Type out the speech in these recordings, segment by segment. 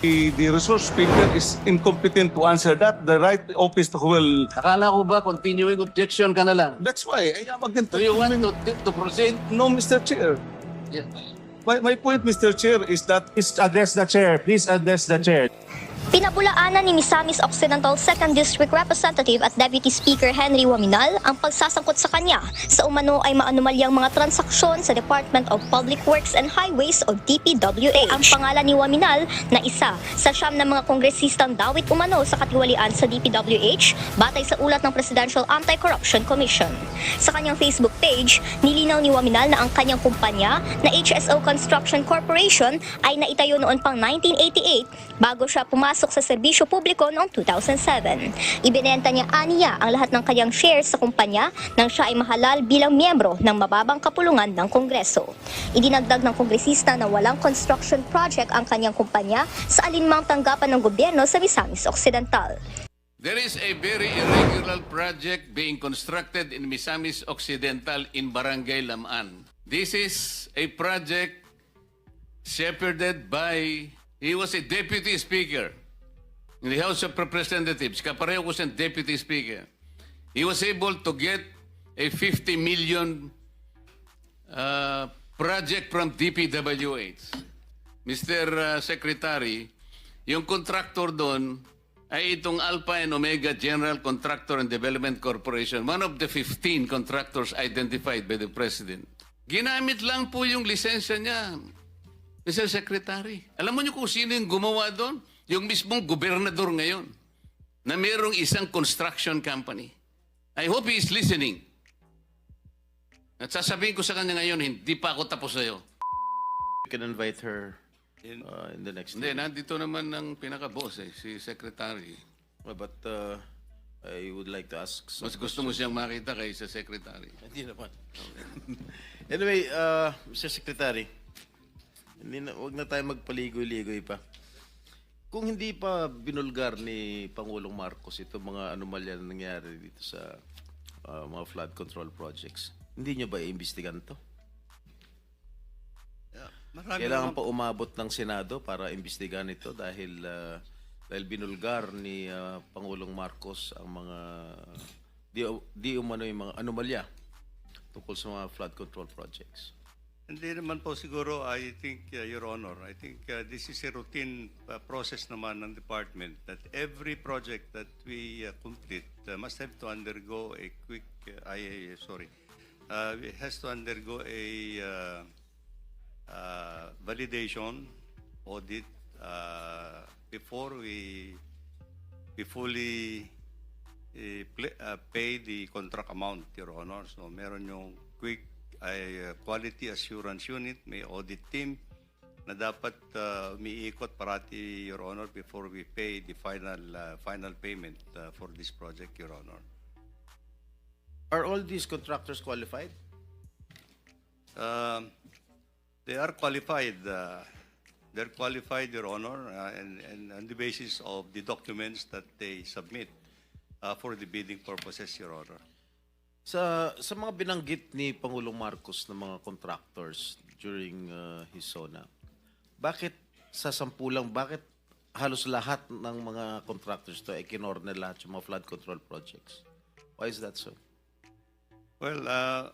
The, the resource speaker is incompetent to answer that. The right office who will... Akala ko ba continuing objection ka na lang? That's why. Ay, maganda. Do you want to, to proceed? No, Mr. Chair. Yes. My, my point, Mr. Chair, is that Please address the chair. Please address the chair. Pinabulaanan ni Misamis Occidental 2nd District Representative at Deputy Speaker Henry Waminal ang pagsasangkot sa kanya sa umano ay maanumalyang mga transaksyon sa Department of Public Works and Highways o DPWH. Ang pangalan ni Waminal na isa sa siyam na mga kongresistang dawit umano sa katiwalian sa DPWH batay sa ulat ng Presidential Anti-Corruption Commission. Sa kanyang Facebook page, nilinaw ni Waminal na ang kanyang kumpanya na HSO Construction Corporation ay naitayo noon pang 1988 bago siya pumasok sa serbisyo publiko noong 2007. Ibinenta niya aniya ang lahat ng kanyang shares sa kumpanya nang siya ay mahalal bilang miyembro ng mababang kapulungan ng Kongreso. Idinagdag ng kongresista na walang construction project ang kanyang kumpanya sa alinmang tanggapan ng gobyerno sa Misamis Occidental. There is a very irregular project being constructed in Misamis Occidental in Barangay Lamaan. This is a project shepherded by, he was a deputy speaker in the House of Representatives. Kapareho ko siyang deputy speaker. He was able to get a 50 million uh, project from DPWH. Mr. uh, Secretary, yung contractor doon ay itong Alpha and Omega General Contractor and Development Corporation, one of the 15 contractors identified by the President. Ginamit lang po yung lisensya niya, Mr. Secretary. Alam mo niyo kung sino yung gumawa doon? Yung mismong gobernador ngayon na mayroong isang construction company. I hope he is listening. At sasabihin ko sa kanya ngayon, hindi pa ako tapos sa'yo. You can invite her uh, in the next Hindi, meeting. nandito naman ang pinaka-boss eh, si Secretary. Uh, But uh, I would like to ask some Mas gusto mo siyang makita kay sa Secretary. Hindi naman. anyway, uh, Mr. Secretary, hindi na, wag na tayo magpaligoy-ligoy pa. Kung hindi pa binulgar ni Pangulong Marcos itong mga anomalya na nangyari dito sa uh, mga flood control projects, hindi nyo ba iimbestigan to? Marami Kailangan pa umabot ng Senado para imbestigahan ito dahil uh, dahil binulgar ni uh, Pangulong Marcos ang mga di, di umano yung mga anomalya tungkol sa mga flood control projects. Hindi naman po siguro, I think, uh, Your Honor, I think uh, this is a routine uh, process naman ng department that every project that we uh, complete uh, must have to undergo a quick, uh, I, sorry, uh, it has to undergo a uh, uh, validation audit uh, before we, we fully pl- uh, pay the contract amount, Your Honor. So meron yung quick ay uh, quality assurance unit, may audit team na dapat uh, umiikot parati, Your Honor, before we pay the final uh, final payment uh, for this project, Your Honor. Are all these contractors qualified? Um, they are qualified. Uh, they're qualified, Your Honor, uh, and, and on the basis of the documents that they submit uh, for the bidding purposes, Your Honor. Sa sa mga binanggit ni Pangulong Marcos ng mga contractors during uh, his SONA, bakit sa sampu lang, bakit halos lahat ng mga contractors to ay kinorner lahat yung mga flood control projects? Why is that so? Well, uh,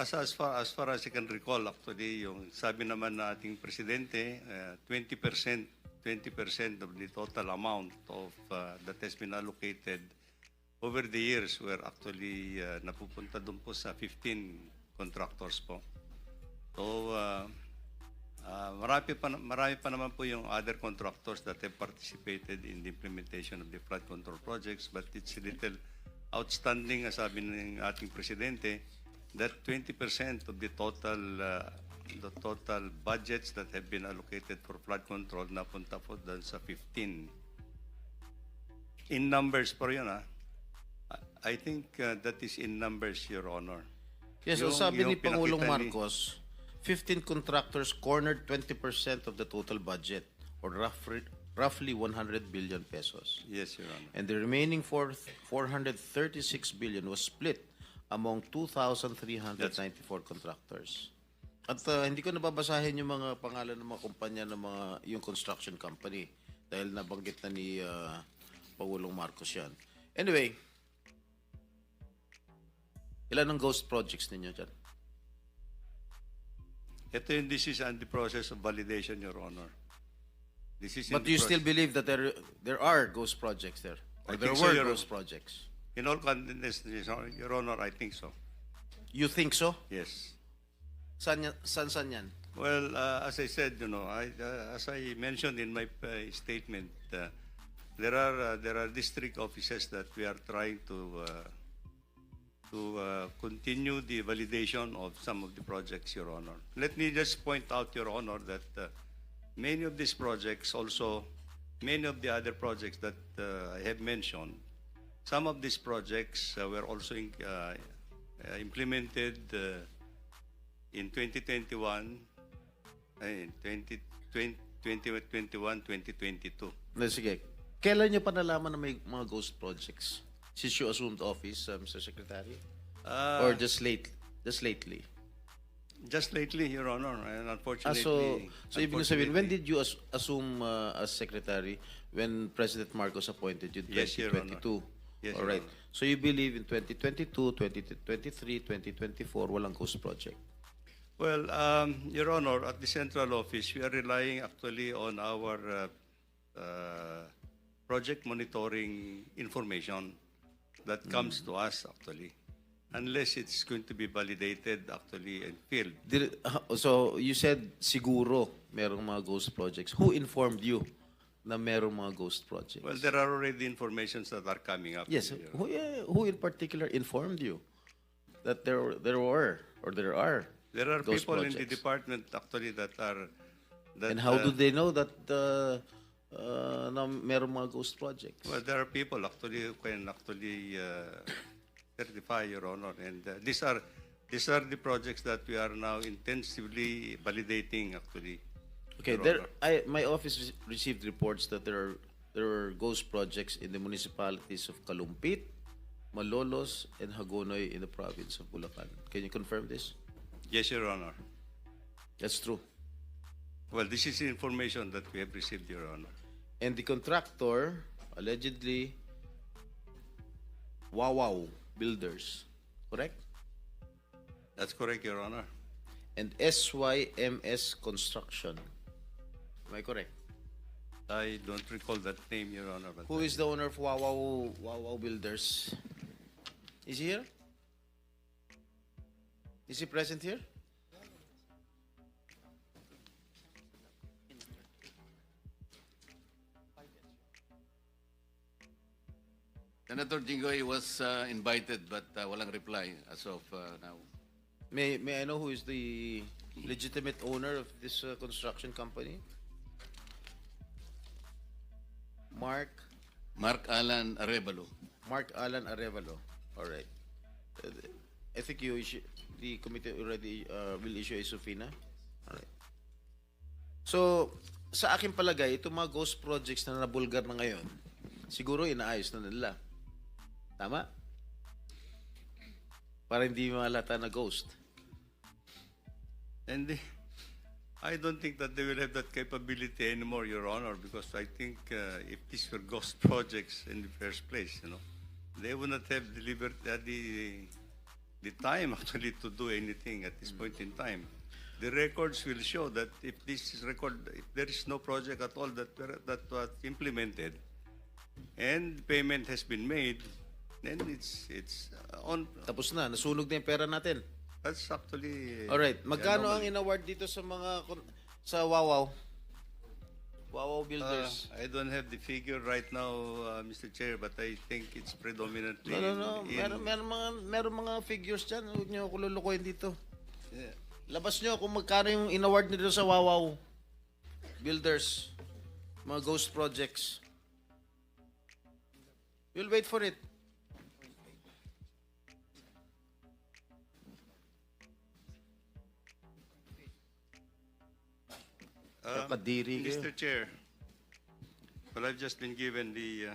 as, as, far, as far as I can recall, actually, yung sabi naman na ating presidente, uh, 20%, 20% of the total amount of uh, that has been allocated over the years were actually uh, napupunta doon po sa 15 contractors po. So, uh, uh, marami, pa, marami pa naman po yung other contractors that have participated in the implementation of the flood control projects, but it's a little outstanding, as sabi ng ating presidente, that 20% of the total uh, the total budgets that have been allocated for flood control napunta po doon sa 15. In numbers po yun, ah. I- think uh, that is in numbers, Your Honor. Yes, so Yung- sabi yung ni Pangulong pinakita ni- Marcos, 15 contractors cornered 20% of the total budget or roughly, roughly 100 billion pesos. Yes, Your Honor. And the remaining four, 436 billion was split among 2,394 contractors. At uh, hindi ko nababasahin yung mga pangalan ng mga kumpanya ng mga yung construction company. Dahil nabanggit na ni ah, Pangulong Marcos yan. Anyway, ilan ang ghost projects ninyo dyan? Ito yung this is on the process of validation, Your Honor. This is in But the you still process- believe that there there are ghost projects there? Or I there think so, were Your- ghost projects? In all candidness, Your Honor, I think so. You think so? Yes. San, yan- san, san yan? Well, uh, as I said, you know, I, uh, as I mentioned in my uh, statement, uh, there are uh, there are district offices that we are trying to uh, to uh, continue the validation of some of the projects, Your Honor. Let me just point out, Your Honor, that uh, many of these projects also, many of the other projects that uh, I have mentioned, some of these projects uh, were also in, uh, uh, implemented uh, in 2021, ay, 20, 20, 2021, 2022. No, sige. Kailan nyo pa nalaman na may mga ghost projects? Since you assumed office, uh, Mr. Secretary? Uh, Or just late, just lately? just lately, Your Honor, and Ah, unfortunately. so, so ibig sabihin, when did you as- assume uh, as secretary when President Marcos appointed you in Yes, Your Honor. 2022? Yes, All Your right. Honor. So you believe in 2022, 2023, 2024, walang ghost project? Well, um, Your Honor, at the central office, we are relying actually on our uh, uh, project monitoring information that comes to us actually, unless it's going to be validated actually and filled. Did, so you said siguro merong mga ghost projects. Who informed you na merong mga ghost projects? Well, there are already informations that are coming up. Yes, who, who in particular informed you that there there were or there are There are people in the department actually that are. That, And how uh, do they know that uh, uh, na merong mga ghost projects? Well, there are people actually who can actually uh, certify, Your Honor, and uh, these are these are the projects that we are now intensively validating actually. Okay, Your there Honor. I my office re- received reports that there are there are ghost projects in the municipalities of Kalumpit, Malolos, and Hagonoy in the province of Bulacan. Can you confirm this? Yes, Your Honor. That's true. Well, this is information that we have received, Your Honor. And the contractor allegedly Wawaw Builders, correct? That's correct, Your Honor. And SYMS Construction. Am I correct? I don't recall that name, Your Honor. But Who is the owner of Wawaw Wawaw Builders? Is he here? Is he present here? Senator Jinggoy was uh, invited but uh, walang reply as of uh, now. May may I know who is the legitimate owner of this uh, construction company? Mark Mark Alan Arevalo. Mark Alan Arevalo. All right. Uh, I think you issue, the committee already uh, will issue a subpoena. All right. So, sa akin palagay, itong mga ghost projects na nabulgar na ngayon, siguro inaayos na nila. Tama? Para hindi malata na ghost. And I don't think that they will have that capability anymore, Your Honor, because I think uh, if these were ghost projects in the first place, you know, they would not have the liberty, uh, the, the time actually to do anything at this point in time. The records will show that if this is record, if there is no project at all that that was implemented, and payment has been made, then it's it's uh, on. Tapos na, nasunog na yung pera natin. That's actually. Alright, magkano ang in-award dito sa mga kon- sa Wawaw? Wawaw Uh, Builders. I don't have the figure right now, uh, Mr. Chair, but I think it's predominantly. no, no, no. in- Meron, meron, mga, meron mga figures dyan. Huwag niyo ako lulukoyin dito. Yeah. Labas niyo kung magkano yung in-award nito sa Wawaw Builders. Mga ghost projects. We'll wait for it. Um, kayo. Mr. Chair, well, I've just been given the, uh,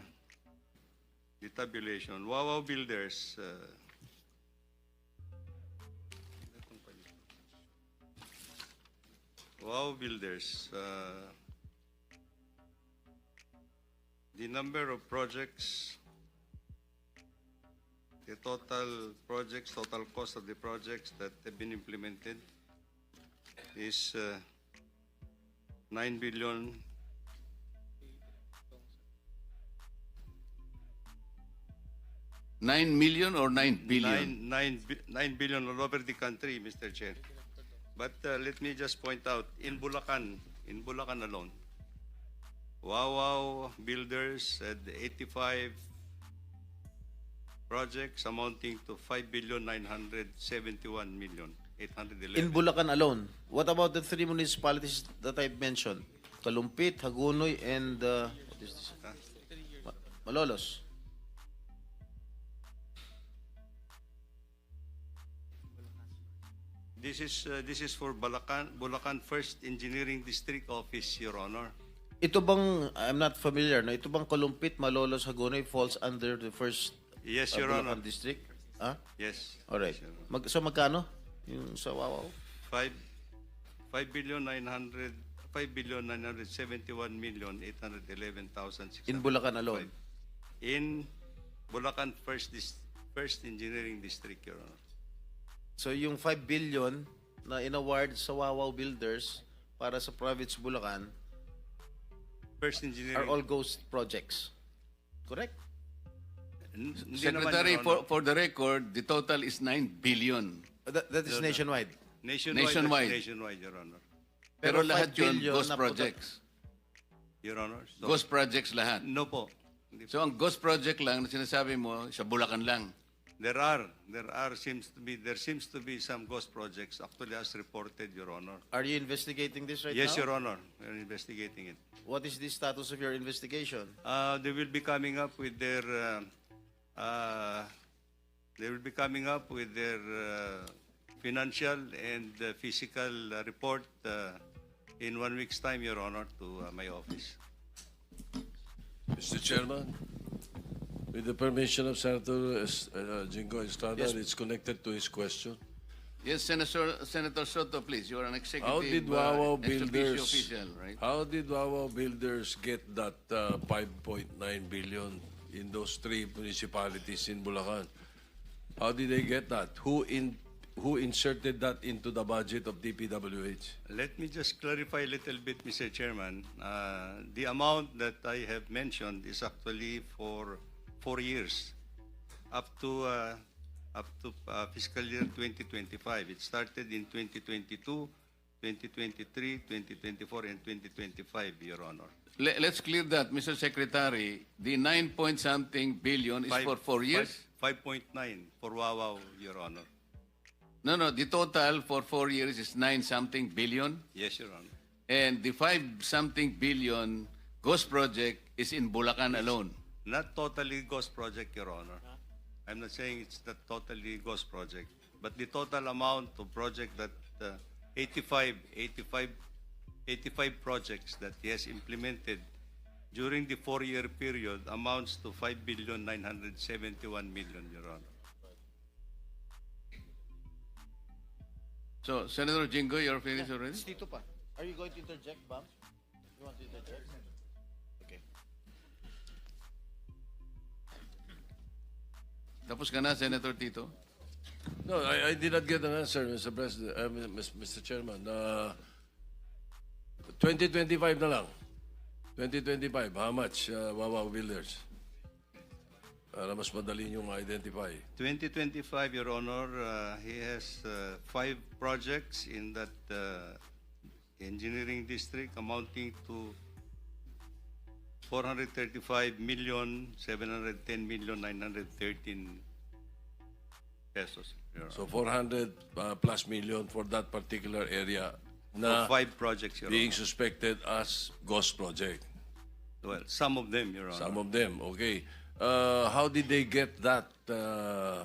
the tabulation. Wawaw Builders, uh, Wow Builders, uh, The number of projects, the total projects, total cost of the projects that have been implemented is uh, 9 billion 9 million or 9 billion? Nine, nine, nine billion all over the country, Mr. Chair. But uh, let me just point out, in Bulacan, in Bulacan alone, Wawaw Builders had 85 projects amounting to 5 billion 971 million 811. In Bulacan alone, what about the three municipalities that I mentioned? Kalumpit, Hagunoy, and uh, what is this? Ma- Malolos. This is uh, this is for Bulacan Bulacan First Engineering District Office, Your Honor. Ito bang, I'm not familiar, no? ito bang Kalumpit, Malolos, Hagunoy falls under the first Yes, uh, Your Bulacan Honor. district? Ah? Yes. Alright. Yes, Your Honor. Mag, so magkano? Yung sa Wawaw? Five, five billion nine hundred, five billion nine hundred seventy-one million eight hundred eleven thousand six In hundred. Bulacan alone? In Bulacan First Dis, First Engineering District, Your Honor. So yung 5 billion na inaward sa Wawaw Builders para sa province Bulacan First are Engineering. all ghost projects. Correct? N- hindi naman, Secretary, Your for, for the record, the total is 9 billion. That, that is nationwide. Nationwide. Nationwide. Nationwide, Your Honor. Pero, Pero lahat 5 yun, billion ghost na po- projects. Your Honor. So, Ghost projects lahat. No po. Hindi po. So ang ghost project lang na sinasabi mo, sa Bulacan lang. There are, there are, seems to be, there seems to be some ghost projects actually as reported, Your Honor. Are you investigating this right yes, now? Your Honor. We're investigating it. What is the status of your investigation? Uh, they will be coming up with their, uh, uh, they will be coming up with their uh, financial and uh, physical uh, report uh, in one week's time, Your Honor, to uh, my office. Mr. Chairman, with the permission of Senator Es- uh, Jingo Estrada, Yes. it's connected to his question. Yes, Senator, Senator Soto, please. You are an executive How did uh, Wawa ex officio Builders, official, right? how did Wawa Builders get that uh, 5.9 billion in those three municipalities in Bulacan? How did they get that? Who in, who inserted that into the budget of DPWH? Let me just clarify a little bit, Mr. Chairman. Uh, The amount that I have mentioned is actually for four years, up to, uh, up to uh, fiscal year 2025. It started in 2022, 2023, 2024, and 2025, Your Honor. Le- let's clear that, Mr. Secretary. The 9 point something billion is Five- for four years? five- 5.9 for Wawaw, Your Honor. No, no. The total for four years is 9 something billion. Yes, Your Honor. And the 5 something billion ghost project is in Bulacan alone. Not totally ghost project, Your Honor. I'm not saying it's not totally ghost project, but the total amount of project that uh, 85, 85, 85 projects that he has implemented during the four-year period amounts to 5 billion 971 million, Your Honor. So, Senator Jingo, you're finished already? Tito pa. Are you going to interject, Bam? You want to interject? Okay. Tapos ka na, Senator Tito? No, I, I did not get an answer, Mr. President, uh, Mr. Chairman. Uh, 2025 na lang. 2025, how much, uh, Wawa Builders? Para mas madali nyo ma-identify. 2025, Your Honor, uh, he has uh, five projects in that uh, engineering district amounting to 435 million, 710 million, 913 pesos. Your. So 400 uh, plus million for that particular area na For five projects, Your being Honor. suspected as ghost project. Well, some of them, Your Honor. Some of them, okay. Uh, how did they get that uh,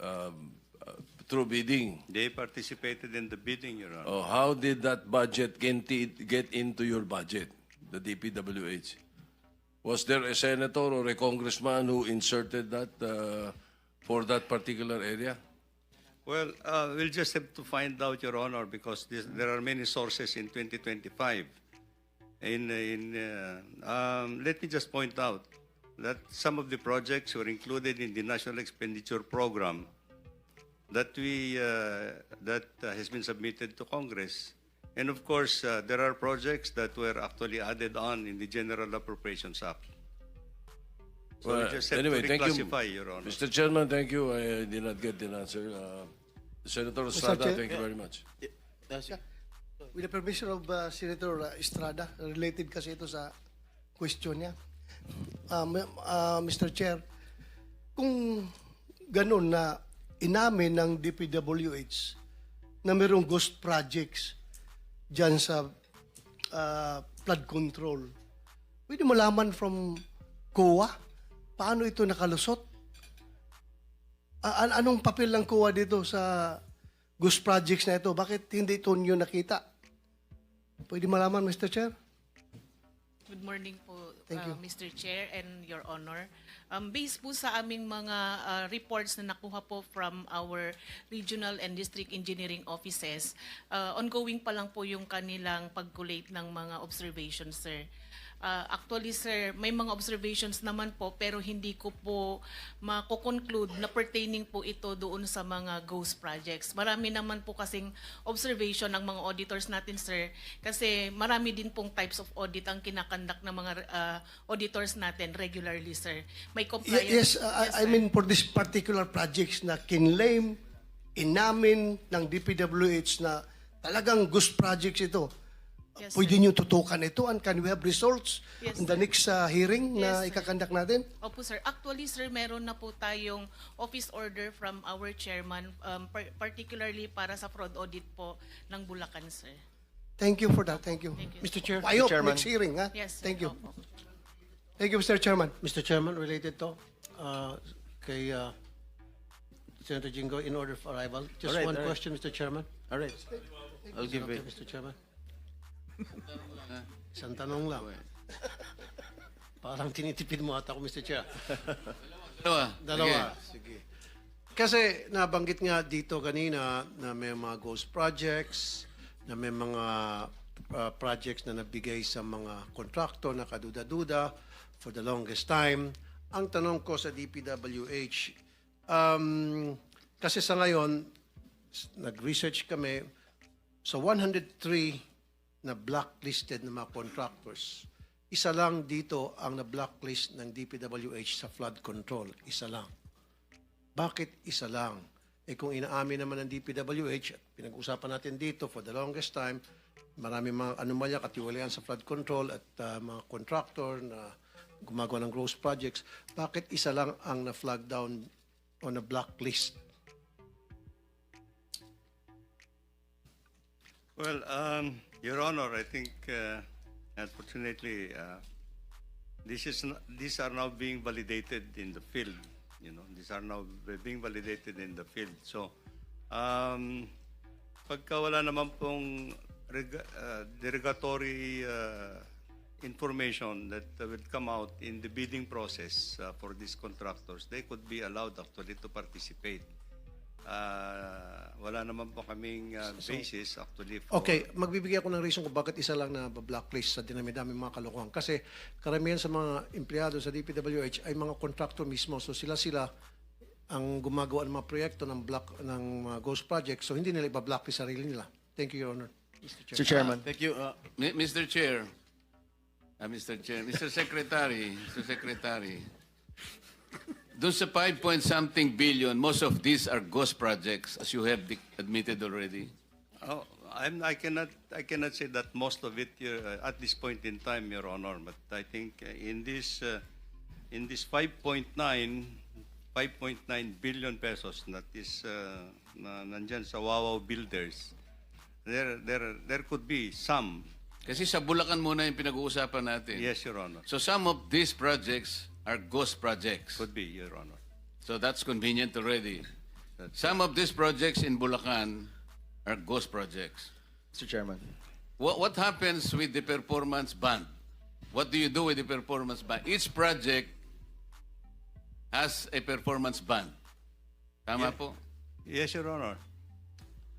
um, uh, through bidding? They participated in the bidding, Your Honor. Oh, how did that budget get into your budget, the DPWH? Was there a senator or a congressman who inserted that uh, for that particular area? Well, uh, we'll just have to find out, Your Honor, because this, there are many sources in 2025. In, in, uh, um, let me just point out that some of the projects were included in the National Expenditure Program that we uh, that uh, has been submitted to Congress. And of course, uh, there are projects that were actually added on in the General Appropriations Act. So Well, we just have anyway, to thank you. Your Honor. Mr. Chairman, thank you. I did not get the answer. Uh, Senator Estrada, thank you very much. That's it. With the permission of uh, Senator uh, Estrada, related kasi ito sa question niya. Um, uh, Mr. Chair, kung ganun na inamin ng DPWH na mayroong ghost projects dyan sa uh, flood control, pwede malaman from COA paano ito nakalusot? A- an- anong papel ng COA dito sa ghost projects na ito? Bakit hindi ito nyo nakita? Pwede malaman, Mr. Chair? Good morning po, Thank uh, you. Mr. Chair and Your Honor. Um, based po sa aming mga uh, reports na nakuha po from our regional and district engineering offices, uh, ongoing pa lang po yung kanilang pag-collate ng mga observations, sir. Uh, actually, sir, may mga observations naman po pero hindi ko po mako-conclude na pertaining po ito doon sa mga ghost projects. Marami naman po kasing observation ng mga auditors natin, sir, kasi marami din pong types of audit ang kinakandak ng mga uh, auditors natin regularly, sir. May compliance. yes, uh, I- I mean for this particular projects na kinlaim, inamin ng DPWH na talagang ghost projects ito. Yes, Pwede nyo tutukan ito and can we have results Yes, in the next uh, hearing na Yes, sir. ikakandak natin? Opo sir. Actually sir, meron na po tayong office order from our chairman, um, par- particularly para sa fraud audit po ng Bulacan sir. Thank you for that. Thank you. Thank you. Mr. Chair, I hope Mr. Chairman. next hearing, ha? Yes, sir. Thank you. Opo. Thank you, Mr. Chairman. Mr. Chairman, related to uh, kay uh, Senator Jingo in order of arrival. Just All right, one all right. question, Mr. Chairman. All right. I'll give Okay, it. Mr. Chairman. Isang tanong lang. Parang tinitipid mo ata ako, Mr. Chair. Dalawa. Dalawa. Sige. Kasi nabanggit nga dito kanina na may mga ghost projects, na may mga uh, projects na nabigay sa mga kontraktor na kaduda-duda for the longest time. Ang tanong ko sa DPWH, um, kasi sa ngayon, nag-research kami, sa 103 na blacklisted na mga contractors, isa lang dito ang na-blacklist ng DPWH sa flood control. Isa lang. Bakit isa lang? Eh kung inaamin naman ng DPWH, at pinag-usapan natin dito for the longest time, marami mga anomalya, katiwalayan sa flood control at uh, mga contractor na gumagawa ng gross projects, bakit isa lang ang na-flag down on a blacklist? Well, um, Your Honor, I think, uh, unfortunately, uh, this is n- these are now being validated in the field. You know, these are now being validated in the field. So, um, pagka wala naman pong reg- uh, derogatory uh, information that uh, will come out in the bidding process uh, for these contractors, they could be allowed actually to participate. Uh, wala naman po kaming uh, basis actually for Okay, magbibigay ako ng reason kung bakit isa lang na blacklist sa dinami-dami mga kalokohan. Kasi karamihan sa mga empleyado sa DPWH ay mga contractor mismo. So sila-sila ang gumagawa ng mga proyekto ng black ng mga ghost projects. So hindi nila iba-blacklist sarili nila. Thank you, Your Honor. Mr. Chair. Mr. Chairman. Thank you. Uh, Mr. Chair, Ah, Mr. Chair, Mr. Secretary, Mr. Secretary, doon sa 5 point something billion, most of these are ghost projects, as you have admitted already. Oh, I'm, I cannot, I cannot say that most of it uh, at this point in time, Your Honor, but I think uh, in this, uh, in this 5.9, 5.9 billion pesos that is uh, na nandyan sa Wawaw Builders, there, there, there could be some, Kasi sa Bulacan muna yung pinag-uusapan natin. yes, Your Honor, So some of these projects are ghost projects. could be, Your Honor. So that's convenient already. Some of these projects in Bulacan are ghost projects. Mr. Chairman. What, what happens with the performance band? What do you do with the performance band? Each project has a performance band. Tama po? Yes, Your Honor.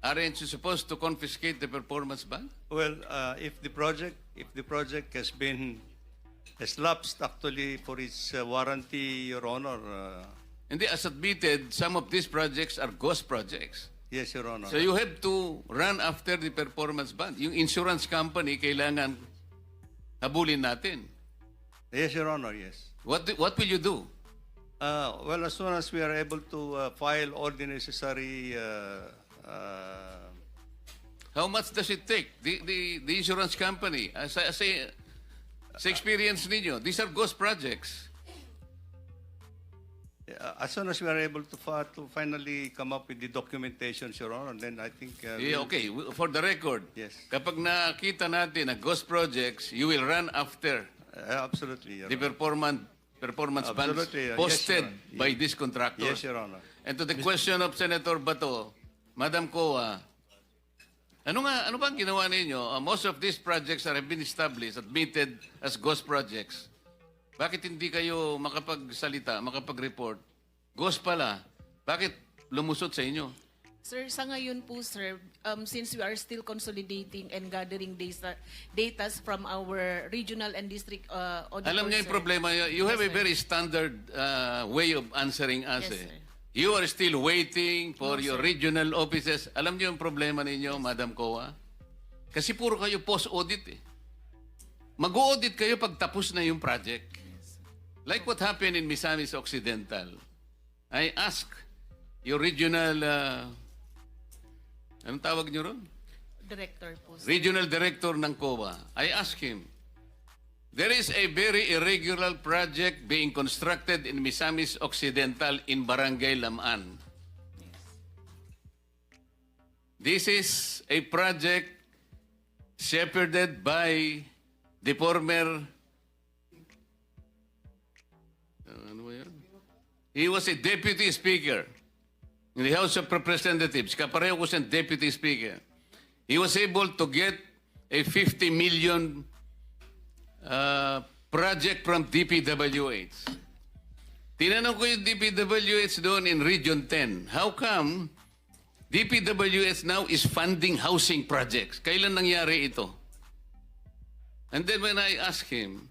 Aren't you supposed to confiscate the performance bond? Well, uh, if the project, if the project has been, has lapsed actually for its uh, warranty, Your Honor, uh, Hindi, as admitted, some of these projects are ghost projects. yes, Your Honor. So you have to run after the performance bond. Yung insurance company, kailangan habulin natin. Yes, Your Honor, yes. What, do- what will you do? Uh, well, as soon as we are able to uh, file all the necessary uh, uh, How much does it take? The, the, the insurance company, as, I- as, I- sa experience ninyo, these are ghost projects. Uh, as soon as we are able to, fi- to finally come up with the documentation, Your Honor, then I think. Uh, Yeah, we'll- okay, w- for the record, Yes. kapag nakita natin na ghost projects, you will run after Uh, absolutely, Your the Honor. performance, performance bonds Absolutely, yes, posted Your Honor. by this contractor. Yes, Your Honor. And to the question of Senator Bato, Madam Koa, ano nga, ano bang ginawa ninyo? Uh, most of these projects are have been established, admitted as ghost projects. Bakit hindi kayo makapagsalita, makapag-report? Ghost pala. Bakit lumusot sa inyo? Sir, sa ngayon po, sir, um, since we are still consolidating and gathering data, datas from our regional and district uh, auditors, Alam niyo yung sir. problema, you have a Yes, sir. very standard uh, way of answering us. Yes, eh. sir. You are still waiting for your regional offices. Alam niyo yung problema ninyo, Madam Koa? Kasi puro kayo post-audit eh. Mag-audit kayo pag tapos na yung project. Like what happened in Misamis Occidental. I ask your regional, uh, anong tawag niyo ron? Director po. Regional Director ng COA. I asked him, there is a very irregular project being constructed in Misamis Occidental in Barangay Laman. This is a project shepherded by the former Uh, ano? He was a deputy speaker in the House of Representatives. Kapareho ko siyang deputy speaker. He was able to get a 50 million uh, project from DPWH. Tinanong ko yung DPWH doon in Region 10. How come DPWH now is funding housing projects? Kailan nangyari ito? And then when I asked him,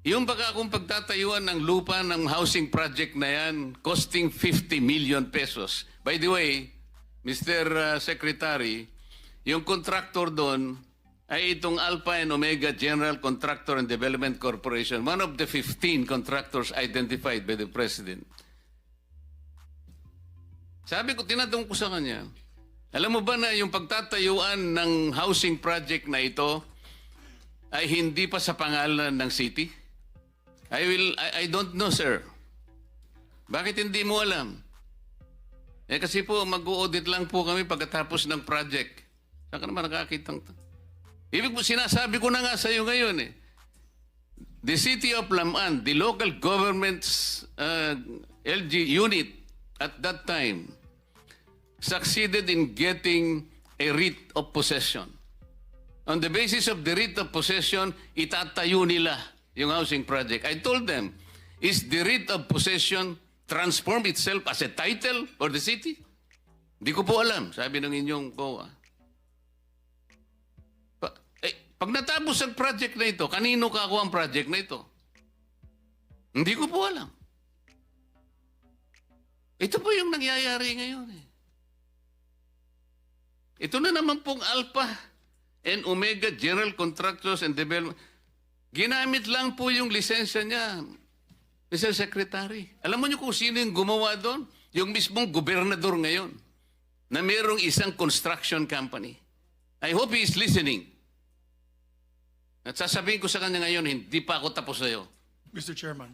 yung baka akong pagtatayuan ng lupa ng housing project na yan, costing 50 million pesos. By the way, Mr. uh, Secretary, yung contractor doon ay itong Alpha and Omega General Contractor and Development Corporation, one of the 15 contractors identified by the President. Sabi ko, tinatanong ko sa kanya, alam mo ba na yung pagtatayuan ng housing project na ito ay hindi pa sa pangalan ng city? I will, I, I don't know, sir. Bakit hindi mo alam? Eh kasi po, mag-audit lang po kami pagkatapos ng project. Saan ka naman nakakitang to? Ibig po, sinasabi ko na nga sa iyo ngayon eh. The city of Laman, the local government's uh, LG unit at that time, succeeded in getting a writ of possession. On the basis of the writ of possession, itatayo nila yung housing project. I told them, is the writ of possession transform itself as a title for the city? Hindi ko po alam, sabi ng inyong COA. Pag natapos ang project na ito, kanino ka ako ang project na ito? Hindi ko po alam. Ito po yung nangyayari ngayon eh. Ito na naman pong Alpha and Omega General Contractors and Development. Ginamit lang po yung lisensya niya, Mr. Secretary. Alam mo niyo kung sino yung gumawa doon? Yung mismong gobernador ngayon na mayroong isang construction company. I hope he is listening. At sasabihin ko sa kanya ngayon, hindi pa ako tapos sa'yo. Mr. Chairman,